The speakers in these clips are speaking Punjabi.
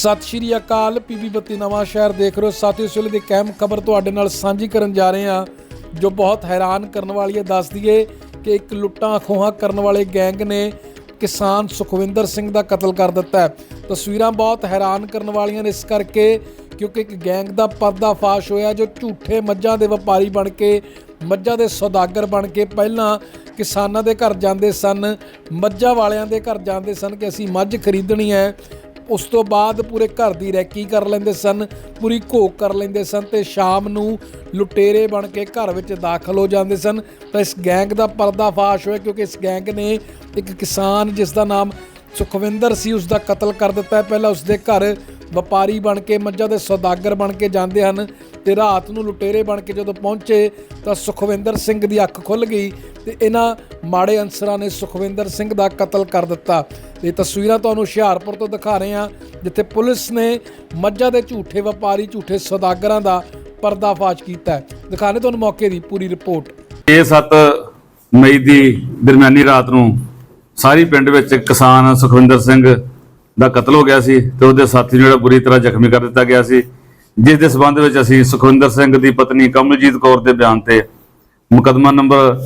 ਸਤਿ ਸ਼੍ਰੀ ਅਕਾਲ ਪੀਬੀ ਬੱਤੀ ਨਵਾਂ ਸ਼ਹਿਰ ਦੇਖ ਰਹੇ ਹੋ। ਸਾਥੀਓ, ਇਸ ਵੇਲੇ ਦੀ ਅਹਿਮ ਖਬਰ ਤੁਹਾਡੇ ਨਾਲ ਸਾਂਝੀ ਕਰਨ ਜਾ ਰਹੇ ਹਾਂ, ਜੋ ਬਹੁਤ ਹੈਰਾਨ ਕਰਨ ਵਾਲੀ ਹੈ। ਦੱਸ ਦਈਏ ਕਿ ਇੱਕ ਲੁੱਟਾਂ ਖੋਹਾਂ ਕਰਨ ਵਾਲੇ ਗੈਂਗ ਨੇ ਕਿਸਾਨ ਸੁਖਵਿੰਦਰ ਸਿੰਘ ਦਾ ਕਤਲ ਕਰ ਦਿੱਤਾ ਹੈ। ਤਸਵੀਰਾਂ ਬਹੁਤ ਹੈਰਾਨ ਕਰਨ ਵਾਲੀਆਂ ਨੇ ਇਸ ਕਰਕੇ, ਕਿਉਂਕਿ ਇੱਕ ਗੈਂਗ ਦਾ ਪਰਦਾਫਾਸ਼ ਹੋਇਆ, ਜੋ ਝੂਠੇ ਮੱਝਾਂ ਦੇ ਵਪਾਰੀ ਬਣ ਕੇ, ਮੱਝਾਂ ਦੇ ਸੌਦਾਗਰ ਬਣ ਕੇ ਪਹਿਲਾਂ ਕਿਸਾਨਾਂ ਦੇ ਘਰ ਜਾਂਦੇ ਸਨ, ਮੱਝਾਂ ਵਾਲਿਆਂ ਦੇ ਘਰ ਜਾਂਦੇ ਸਨ ਕਿ ਅਸੀਂ ਮੱਝ ਖਰੀਦਣੀ ਹੈ। ਉਸ ਤੋਂ ਬਾਅਦ ਪੂਰੇ ਘਰ ਦੀ ਰੈਕੀ ਕਰ ਲੈਂਦੇ ਸਨ, ਪੂਰੀ ਘੋਖ ਕਰ ਲੈਂਦੇ ਸਨ ਤੇ ਸ਼ਾਮ ਨੂੰ ਲੁਟੇਰੇ ਬਣ ਕੇ ਘਰ ਵਿੱਚ ਦਾਖਲ ਹੋ ਜਾਂਦੇ ਸਨ। ਤਾਂ ਇਸ ਗੈਂਗ ਦਾ ਪਰਦਾਫਾਸ਼ ਹੋਇਆ ਕਿਉਂਕਿ ਇਸ ਗੈਂਗ ਨੇ ਇੱਕ ਕਿਸਾਨ ਜਿਸ ਦਾ ਨਾਮ ਸੁਖਵਿੰਦਰ ਸੀ ਉਸ ਦਾ ਕਤਲ ਕਰ ਦਿੱਤਾ। ਪਹਿਲਾਂ ਉਸ ਦੇ ਘਰ ਵਪਾਰੀ ਬਣ ਕੇ, ਮੱਝਾਂ ਦੇ ਸੌਦਾਗਰ ਬਣ ਕੇ ਜਾਂਦੇ ਹਨ ਤੇ ਰਾਤ ਨੂੰ ਲੁਟੇਰੇ ਬਣ ਕੇ ਜਦੋਂ ਪਹੁੰਚੇ ਤਾਂ ਸੁਖਵਿੰਦਰ ਸਿੰਘ ਦੀ ਅੱਖ ਖੁੱਲ ਗਈ ਤੇ ਇਹਨਾਂ ਮਾੜੇ ਅਨਸਰਾਂ ਨੇ ਸੁਖਵਿੰਦਰ ਸਿੰਘ ਦਾ ਕਤਲ ਕਰ ਦਿੱਤਾ। ਇਹ ਤਸਵੀਰਾਂ ਤੁਹਾਨੂੰ ਹੁਸ਼ਿਆਰਪੁਰ ਤੋਂ ਦਿਖਾ ਰਹੇ ਹਾਂ, ਜਿੱਥੇ ਪੁਲਿਸ ਨੇ ਮੱਝਾਂ ਦੇ ਝੂਠੇ ਵਪਾਰੀ, ਝੂਠੇ ਸੌਦਾਗਰਾਂ ਦਾ ਪਰਦਾਫਾਸ਼ ਕੀਤਾ ਹੈ। ਦਿਖਾਣੇ ਤੁਹਾਨੂੰ ਮੌਕੇ ਦੀ ਪੂਰੀ ਰਿਪੋਰਟ। 6-7 ਮਈ ਦੀ ਦਰਮਿਆਨੀ ਰਾਤ ਨੂੰ ਸਾਰੀ ਪਿੰਡ ਵਿੱਚ ਕਿਸਾਨ ਸੁਖਵਿੰਦਰ ਸਿੰਘ ਦਾ ਕਤਲ ਹੋ ਗਿਆ ਸੀ ਤੇ ਉਹਦੇ ਸਾਥੀ ਨੂੰ ਜਿਹੜਾ ਬੁਰੀ ਤਰ੍ਹਾਂ ਜ਼ਖਮੀ ਕਰ ਦਿੱਤਾ ਗਿਆ ਸੀ, ਜਿਸ ਦੇ ਸਬੰਧ ਵਿੱਚ ਅਸੀਂ ਸੁਖਵਿੰਦਰ ਸਿੰਘ ਦੀ ਪਤਨੀ ਕਮਲਜੀਤ ਕੌਰ ਦੇ ਬਿਆਨ ਤੇ ਮੁਕੱਦਮਾ ਨੰਬਰ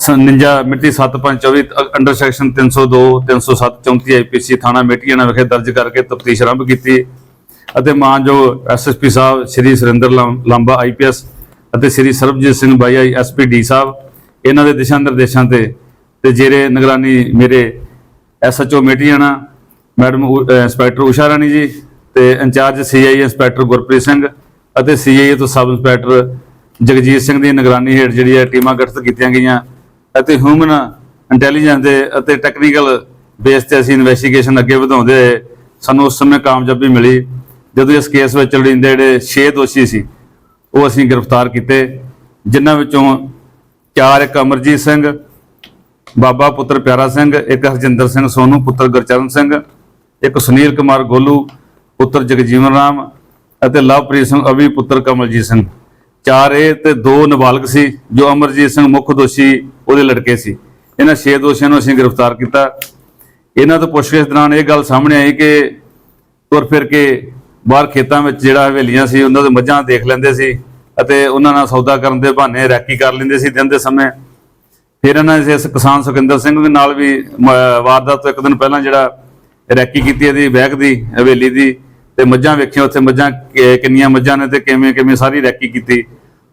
59 ਮਿਤੀ 7524 ਅੰਡਰ ਸੈਕਸ਼ਨ 302 307 34 ਆਈਪੀਸੀ ਥਾਣਾ ਮੇਟੀਆਣਾ ਵਿਖੇ ਦਰਜ ਕਰਕੇ ਤਫਤੀਸ਼ ਆਰੰਭ ਕੀਤੀ ਅਤੇ ਮਾਨਯੋਗ ਐਸਐਸਪੀ ਸਾਹਿਬ, ਸ਼੍ਰੀ ਸੁਰਿੰਦਰ ਲੰ- ਲਾਂਬਾ ਆਈਪੀਐਸ ਅਤੇ ਸ਼੍ਰੀ ਸਰਬਜੀਤ ਸਿੰਘ ਬਾਈ ਐਸਪੀਡੀ ਸਾਹਿਬ, ਇਹਨਾਂ ਦੇ ਦਿਸ਼ਾ ਨਿਰਦੇਸ਼ਾਂ ਤੇ ਤੇ ਜਿਹੜੇ ਨਿਗਰਾਨੀ ਮੇਰੇ SHO Metiana, madam inspector Usha Rani ji ਤੇ incharge CI inspector Gurpreet Singh ਅਤੇ ਸੀਆਈ ਤੋਂ ਸਬ ਇੰਸਪੈਕਟਰ ਜਗਜੀਤ ਸਿੰਘ ਦੀ ਨਿਗਰਾਨੀ ਹੇਠ ਜਿਹੜੀ ਹੈ ਟੀਮਾਂ ਗਠਿਤ ਕੀਤੀਆਂ ਗਈਆਂ। ਅਤੇ ਹਿਊਮਨ ਇੰਟੈਲੀਜੈਂਸ ਦੇ ਅਤੇ ਟੈਕਨੀਕਲ ਬੇਸ ਤੇ ਅਸੀਂ ਇਨਵੈਸਟੀਗੇਸ਼ਨ ਅੱਗੇ ਵਧਾਉਂਦੇ ਸਾਨੂੰ ਉਸ ਸਮੇਂ ਕਾਮਯਾਬੀ ਮਿਲੀ, ਜਦੋਂ ਇਸ ਕੇਸ ਵਿੱਚ ਲੜਿੰਦੇ ਜਿਹੜੇ 6 ਦੋਸ਼ੀ ਸੀ, ਉਹ ਅਸੀਂ ਗ੍ਰਿਫਤਾਰ ਕੀਤੇ, ਜਿਨ੍ਹਾਂ ਵਿੱਚੋਂ ਚਾਰ ਇੱਕ ਅਮਰਜੀਤ ਸਿੰਘ, ਬਾਬਾ ਪੁੱਤਰ ਪਿਆਰਾ ਸਿੰਘ, ਇੱਕ ਹਰਜਿੰਦਰ ਸਿੰਘ ਸੋਨੂ, ਪੁੱਤਰ ਗੁਰਚਰਨ ਸਿੰਘ, ਇੱਕ ਸੁਨੀਲ ਕੁਮਾਰ ਗੋਲੂ, ਪੁੱਤਰ ਜਗਜੀਵਨ ਰਾਮ ਅਤੇ ਲਵਪ੍ਰੀਤ ਸਿੰਘ ਅਵੀ ਪੁੱਤਰ ਕਮਲਜੀਤ ਸਿੰਘ। ਚਾਰ ਇਹ ਤੇ ਦੋ ਨਾਬਾਲਗ ਸੀ, ਜੋ ਅਮਰਜੀਤ ਸਿੰਘ ਮੁੱਖ ਦੋਸ਼ੀ ਉਹਦੇ ਲੜਕੇ ਸੀ। ਇਹਨਾਂ ਛੇ ਦੋਸ਼ੀਆਂ ਨੂੰ ਅਸੀਂ ਗ੍ਰਿਫਤਾਰ ਕੀਤਾ। ਇਹਨਾਂ ਤੋਂ ਪੁੱਛਗਿੱਛ ਦੌਰਾਨ ਇਹ ਗੱਲ ਸਾਹਮਣੇ ਆਈ ਕਿ ਤੁਰ ਫਿਰ ਕੇ ਬਾਹਰ ਖੇਤਾਂ ਵਿੱਚ ਜਿਹੜਾ ਹਵੇਲੀਆਂ ਸੀ, ਉਹਨਾਂ ਦੇ ਮੱਝਾਂ ਦੇਖ ਲੈਂਦੇ ਸੀ ਅਤੇ ਉਹਨਾਂ ਨਾਲ ਸੌਦਾ ਕਰਨ ਦੇ ਬਹਾਨੇ ਰੈਕੀ ਕਰ ਲੈਂਦੇ ਸੀ ਦਿਨ ਦੇ ਸਮੇਂ। ਫਿਰ ਇਹਨਾਂ ਨੇ ਇਸ ਕਿਸਾਨ ਸੁਖਿੰਦਰ ਸਿੰਘ ਦੇ ਨਾਲ ਵੀ ਵਾਰਦਾਤ ਤੋਂ ਇੱਕ ਦਿਨ ਪਹਿਲਾਂ ਜਿਹੜਾ ਰੈਕੀ ਕੀਤੀ ਇਹਦੀ ਬੈਗ ਦੀ, ਹਵੇਲੀ ਦੀ ਤੇ ਮੱਝਾਂ ਵੇਖੀਆਂ, ਉੱਥੇ ਮੱਝਾਂ ਕਿੰਨੀਆਂ ਮੱਝਾਂ ਨੇ ਤੇ ਕਿਵੇਂ ਕਿਵੇਂ ਸਾਰੀ ਰੈਕੀ ਕੀਤੀ।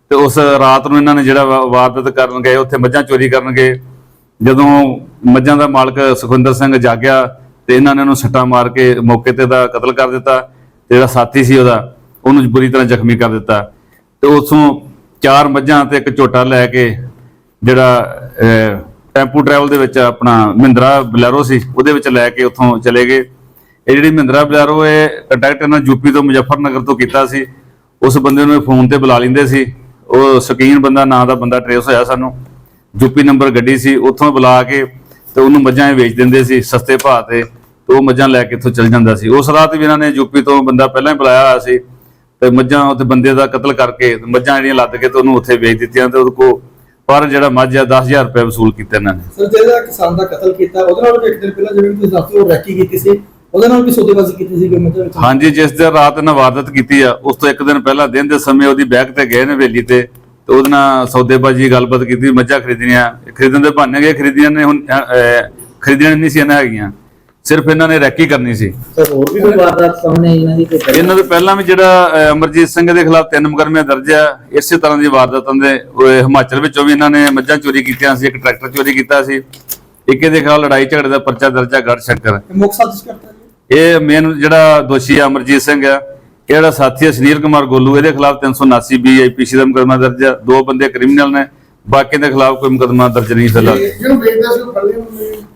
ਤੇ ਉਸ ਰਾਤ ਨੂੰ ਇਹਨਾਂ ਨੇ ਜਿਹੜਾ ਵਾ- ਵਾਰਦਾਤ ਕਰਨ ਗਏ, ਉੱਥੇ ਮੱਝਾਂ ਚੋਰੀ ਕਰਨ ਗਏ। ਜਦੋਂ ਮੱਝਾਂ ਦਾ ਮਾਲਕ ਸੁਖਵਿੰਦਰ ਸਿੰਘ ਜਾਗਿਆ ਤੇ ਇਹਨਾਂ ਨੇ ਉਹਨੂੰ ਸੱਟਾਂ ਮਾਰ ਕੇ ਮੌਕੇ ਤੇ ਦਾ ਕਤਲ ਕਰ ਦਿੱਤਾ ਤੇ ਜਿਹੜਾ ਸਾਥੀ ਸੀ ਉਹਦਾ, ਉਹਨੂੰ ਬੁਰੀ ਤਰ੍ਹਾਂ ਜ਼ਖਮੀ ਕਰ ਦਿੱਤਾ। ਤੇ ਉਥੋਂ ਚਾਰ ਮੱਝਾਂ ਤੇ ਇੱਕ ਝੋਟਾ ਲੈ ਕੇ ਜਿਹੜਾ ਟੈਂਪੂ ਟਰੈਵਲ ਦੇ ਵਿੱਚ ਆਪਣਾ ਮਹਿੰਦਰਾ ਬਲੈਰੋ ਸੀ, ਉਹਦੇ ਵਿੱਚ ਲੈ ਕੇ ਉੱਥੋਂ ਚਲੇ ਗਏ। ਇਹ ਜਿਹੜੀ ਮਹਿੰਦਰਾ ਬਲੈਰੋ ਇਹ ਕੰਟੈਕਟ ਇਹਨਾਂ ਯੂਪੀ ਤੋਂ ਮੁਜ਼ੱਫਰਨਗਰ ਤੋਂ ਕੀਤਾ ਸੀ। ਉਸ ਬੰਦੇ ਨੂੰ ਫੋਨ ਤੇ ਬੁਲਾ ਲੈਂਦੇ ਸੀ। ਉਹ ਸ਼ਕੀਨ ਬੰਦਾ, ਨਾਂ ਦਾ ਬੰਦਾ ਟਰੇਸ ਹੋਇਆ ਸਾਨੂੰ। ਯੂਪੀ ਨੰਬਰ ਗੱਡੀ ਸੀ, ਉੱਥੋਂ ਬੁਲਾ ਕੇ ਤੇ ਉਹਨੂੰ ਮੱਝਾਂ ਇਹ ਵੇਚ ਦਿੰਦੇ ਸੀ, ਸਸਤੇ ਭਾਅ ਤੇ ਤੇ ਉਹ ਮੱਝਾਂ ਲੈ ਕੇ ਇੱਥੋਂ ਚਲ ਜਾਂਦਾ ਸੀ। ਉਸ ਰਾਤ ਵੀ ਇਹਨਾਂ ਨੇ ਯੂਪੀ ਤੋਂ ਬੰਦਾ ਪਹਿਲਾਂ ਹੀ ਬੁਲਾਇਆ ਹੋਇਆ ਸੀ ਤੇ ਮੱਝਾਂ ਉੱਥੇ ਬੰਦੇ ਦਾ ਕਤਲ ਕਰਕੇ ਮੱਝਾਂ ਜਿਹੜੀਆਂ ਲੱਦ ਕੇ ਤੇ ਉਹਨੂੰ ਉੱਥੇ ਵੇਚ ਦਿੱਤੀਆਂ ਤੇ ਉਹਦੇ ਕੋ ਪਰ ਜਿਹੜਾ ਮੱਝ ਆ 10000 ਰੁਪਏ ਵਸੂਲ ਕੀਤਾ ਇਹਨਾਂ ਨੇ। ਸਰ, ਜਿਹੜਾ ਕਿਸਾਨ ਦਾ ਕਤਲ ਕੀਤਾ, ਉਹਦੇ ਨਾਲ ਵੀ ਇੱਕ ਦਿਨ ਪਹਿਲਾਂ ਜਿਵੇਂ ਤੁਸੀਂ ਦੱਸਦੇ ਹੋ, ਰੈਕੀ ਕੀਤੀ ਸੀ। ਉਹਦੇ ਨਾਲ ਵੀ ਸੌਦੇਬਾਜ਼ੀ ਕੀਤੀ ਸੀ ਗਵਰਨਮੈਂਟ ਵਿੱਚ ਹਾਂਜੀ ਜਿਸ ਦਿਨ ਰਾਤ ਇਹਨਾਂ ਵਾਰਦਾਤ ਕੀਤੀ ਆ ਉਸ ਤੋਂ ਇੱਕ ਦਿਨ ਪਹਿਲਾਂ ਦਿਨ ਦੇ ਸਮੇਂ ਉਹਦੀ ਬੈਗ ਤੇ ਗਏ ਨੇ ਹਵੇਲੀ ਤੇ ਤੇ ਉਹਦੇ ਨਾਲ ਸੌਦੇਬਾਜੀ ਗੱਲਬਾਤ ਕੀਤੀ ਮੱਝਾਂ ਖਰੀਦਣੀਆਂ ਖਰੀਦਣ ਦੇ ਬਹਾਨੇ ਗਏ ਖਰੀਦੀਆਂ ਨੇ ਹੁਣ ਖਰੀਦਣੀਆਂ ਨਹੀਂ ਸੀ ਇਹਨਾਂ ਹੈਗੀਆਂ। ਸਿਰਫ ਇਹਨਾਂ ਨੇ ਰੈਕੀ ਕਰਨੀ ਸੀ। ਹੋਰ ਵੀ ਕੋਈ ਵਾਰਦਾਤ ਸਾਹਮਣੇ ਇਹਨਾਂ ਦੀ? ਇਹਨਾਂ ਦੇ ਪਹਿਲਾਂ ਵੀ ਜਿਹੜਾ ਅਮਰਜੀਤ ਸਿੰਘ ਦੇ ਖਿਲਾਫ ਤਿੰਨ ਮੁਕੱਦਮੇ ਦਰਜ ਆ ਇਸੇ ਤਰ੍ਹਾਂ ਦੀ ਵਾਰਦਾਤਾਂ ਦੇ ਹਿਮਾਚਲ ਵਿੱਚੋਂ ਵੀ ਇਹਨਾਂ ਨੇ ਮੱਝਾਂ ਚੋਰੀ ਕੀਤੀਆਂ ਸੀ ਇੱਕ ਟਰੈਕਟਰ ਚੋਰੀ ਕੀਤਾ ਸੀ ਇੱਕ ਇਹਦੇ ਖਿਲਾਫ ਲੜਾਈ ਝਗੜੇ ਦਾ ਪਰਚਾ ਦਰਜ ਆ ਗੜ ਸ਼ੰਕਰ। ਮੁੱਖ ਸਾਜ਼ਿਸ਼ ਕਰਤਾ ਇਹ ਮੇਨ ਜਿਹੜਾ ਦੋਸ਼ੀ ਆ ਅਮਰਜੀਤ ਸਿੰਘ ਆ ਜਿਹੜਾ ਸਾਥੀ ਆ ਸੁਨੀਲ ਕੁਮਾਰ ਗੋਲੂ ਇਹਦੇ ਖਿਲਾਫ 379 ਬੀ ਆਈਪੀਸੀ ਦਾ ਮੁਕੱਦਮਾ ਦਰਜ ਆ। ਦੋ ਬੰਦੇ ਕ੍ਰਿਮੀਨਲ ਨੇ ਬਾਕੀ ਦੇ ਖਿਲਾਫ ਕੋਈ ਮੁਕੱਦਮਾ ਦਰਜ ਨਹੀਂ ਫਿਲਹਾਲ।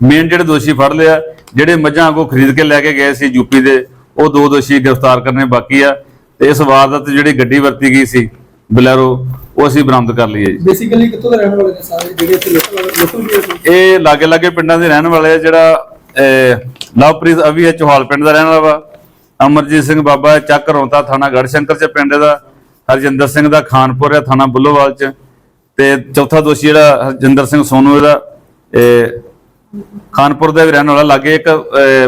ਮੇਨ ਜਿਹੜੇ ਦੋਸ਼ੀ ਫੜ ਲਿਆ ਜਿਹੜੇ ਮੱਝਾਂ ਕੋ ਖਰੀਦ ਕੇ ਲੈ ਕੇ ਗਏ ਸੀ ਯੂਪੀ ਦੇ ਉਹ ਦੋ ਦੋਸ਼ੀ ਗ੍ਰਿਫਤਾਰ ਕਰਨੇ ਬਾਕੀ ਆ। ਤੇ ਇਸ ਵਾਰਦਾਤ ਜਿਹੜੀ ਗੱਡੀ ਵਰਤੀ ਗਈ ਸੀ ਬਲੈਰੋ ਉਹ ਅਸੀਂ ਬਰਾਮਦ ਕਰ ਲਈ ਹੈ ਜੀ। ਬੇਸਿਕਲੀ ਕਿੱਥੋਂ ਦੇ ਰਹਿਣ ਵਾਲੇ ਨੇ ਸਾਰੇ ਜਿਹੜੇ ਇੱਥੇ ਲੋਕਲ ਲੋਕਲ ਵੀ ਹੈ ਇਹ ਲਾਗੇ ਲਾਗੇ ਪਿੰਡਾਂ ਦੇ ਰਹਿਣ ਵਾਲੇ ਆ ਜਿਹੜਾ ਲਵਪ੍ਰੀਤ ਅਵੀ ਹੈ ਚੋਹਾਲ ਪਿੰਡ ਦਾ ਰਹਿਣ ਵਾਲਾ ਵਾ। ਅਮਰਜੀਤ ਸਿੰਘ ਬਾਬਾ ਚੱਕ ਰੌਂਤਾ ਥਾਣਾ ਗੜਸ਼ੰਕਰ ਚ ਪਿੰਡ ਦਾ। ਹਰਜਿੰਦਰ ਸਿੰਘ ਦਾ ਖਾਨਪੁਰ ਹੈ ਥਾਣਾ ਬੁੱਲੋਵਾਲ ਚ। ਤੇ ਚੌਥਾ ਦੋਸ਼ੀ ਜਿਹੜਾ ਹਰਜਿੰਦਰ ਸਿੰਘ ਸੋਨੂ ਇਹਦਾ। ਇਹ ਖਾਨਪੁਰ ਦਾ ਵੀ ਰਹਿਣ ਵਾਲਾ ਲਾਗੇ ਇੱਕ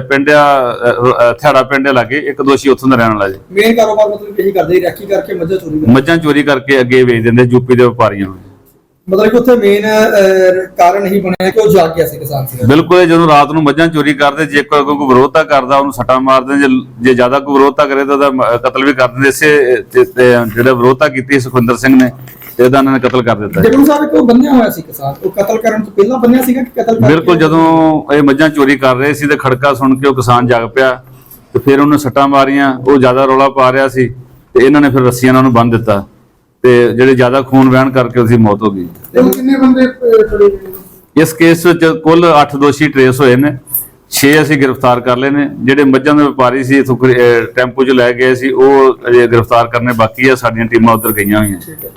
ਪਿੰਡ ਆ ਥਿਆੜਾ ਪਿੰਡ ਲਾਗੇ। ਇੱਕ ਦੋਸ਼ੀ ਉੱਥੋਂ ਦਾ ਰਹਿਣ ਵਾਲਾ ਜੀ। ਮੇਨ ਕਾਰੋਬਾਰ ਮਤਲਬ ਇਹੀ ਕਰਦੇ ਰੈਕੀ ਕਰਕੇ ਮੱਝਾਂ ਚੋਰੀ ਮੱਝਾਂ ਚੋਰੀ ਕਰਕੇ ਅੱਗੇ ਵੇਚ ਦਿੰਦੇ ਯੂਪੀ ਦੇ ਵਪਾਰੀਆਂ ਨੂੰ। ਮਤਲਬ ਕਿ ਉੱਥੇ ਮੇਨ ਕਾਰਨ ਹੀ ਬਣਿਆ ਕਿ ਉਹ ਜਾਗ ਗਿਆ ਸੀ ਕਿਸਾਨ ਸੀ ਬਿਲਕੁਲ ਜਦੋਂ ਰਾਤ ਨੂੰ ਮੱਝਾਂ ਚੋਰੀ ਕਰਦੇ ਜੇ ਕੋਈ ਕੋਈ ਵਿਰੋਧਤਾ ਕਰਦਾ ਉਹਨੂੰ ਸੱਟਾਂ ਮਾਰਦੇ ਜੇ ਜੇ ਜ਼ਿਆਦਾ ਕੋਈ ਵਿਰੋਧਤਾ ਕਰੇ ਤਾਂ ਉਹਦਾ ਕਤਲ ਵੀ ਕਰ ਦਿੰਦੇ। ਇਸੇ ਜਿਹੜਾ ਵਿਰੋਧਤਾ ਕੀਤੀ ਸੁਖਵਿੰਦਰ ਸਿੰਘ ਨੇ ਤੇ ਉਹਦਾ ਉਹਨਾਂ ਨੇ ਕਤਲ ਕਰ ਦਿੱਤਾ। ਜਗਰੂ ਸਾਹਿਬ ਇੱਕ ਬੰਨਿਆ ਹੋਇਆ ਸੀ ਕਿਸਾਨ। ਉਹ ਕਤਲ ਕਰਨ ਤੋਂ ਪਹਿਲਾਂ ਬੰਨਿਆ ਸੀਗਾ ਕਿ ਕਤਲ ਬਿਲਕੁਲ ਜਦੋਂ ਇਹ ਮੱਝਾਂ ਚੋਰੀ ਕਰ ਰਹੇ ਸੀ ਤੇ ਖੜਕਾ ਸੁਣ ਕੇ ਉਹ ਕਿਸਾਨ ਜਾਗ ਪਿਆ ਤੇ ਫਿਰ ਉਹਨੂੰ ਸੱਟਾਂ ਮਾਰੀਆਂ ਉਹ ਜ਼ਿਆਦਾ ਰੌਲਾ ਪਾ ਰਿਹਾ ਸੀ ਤੇ ਇਹਨਾਂ ਨੇ ਫਿਰ ਰੱਸੀਆਂ ਨਾਲ ਉਹਨੂੰ ਬੰਨ੍ਹ ਦਿੱਤਾ। ਤੇ ਜਿਹੜੇ ਜ਼ਿਆਦਾ ਖੂਨ ਵਹਿਣ ਕਰਕੇ ਉਹਦੀ ਮੌਤ ਹੋ ਗਈ। ਕਿੰਨੇ ਬੰਦੇ ਫੜੇ ਗਏ? ਇਸ ਕੇਸ ਵਿੱਚ ਕੁੱਲ 8 ਦੋਸ਼ੀ ਟਰੇਸ ਹੋਏ ਨੇ 6 ਅਸੀਂ ਗ੍ਰਿਫਤਾਰ ਕਰ ਲਏ ਨੇ ਜਿਹੜੇ ਮੱਝਾਂ ਦੇ ਵਪਾਰੀ ਸੀ ਟੈਂਪੂ 'ਚ ਲੈ ਗਏ ਸੀ ਉਹ ਅਜੇ ਗ੍ਰਿਫਤਾਰ ਕਰਨੇ ਬਾਕੀ ਆ ਸਾਡੀਆਂ ਟੀਮਾਂ ਉੱਧਰ ਗਈਆਂ ਹੋਈਆਂ। ਠੀਕ ਹੈ।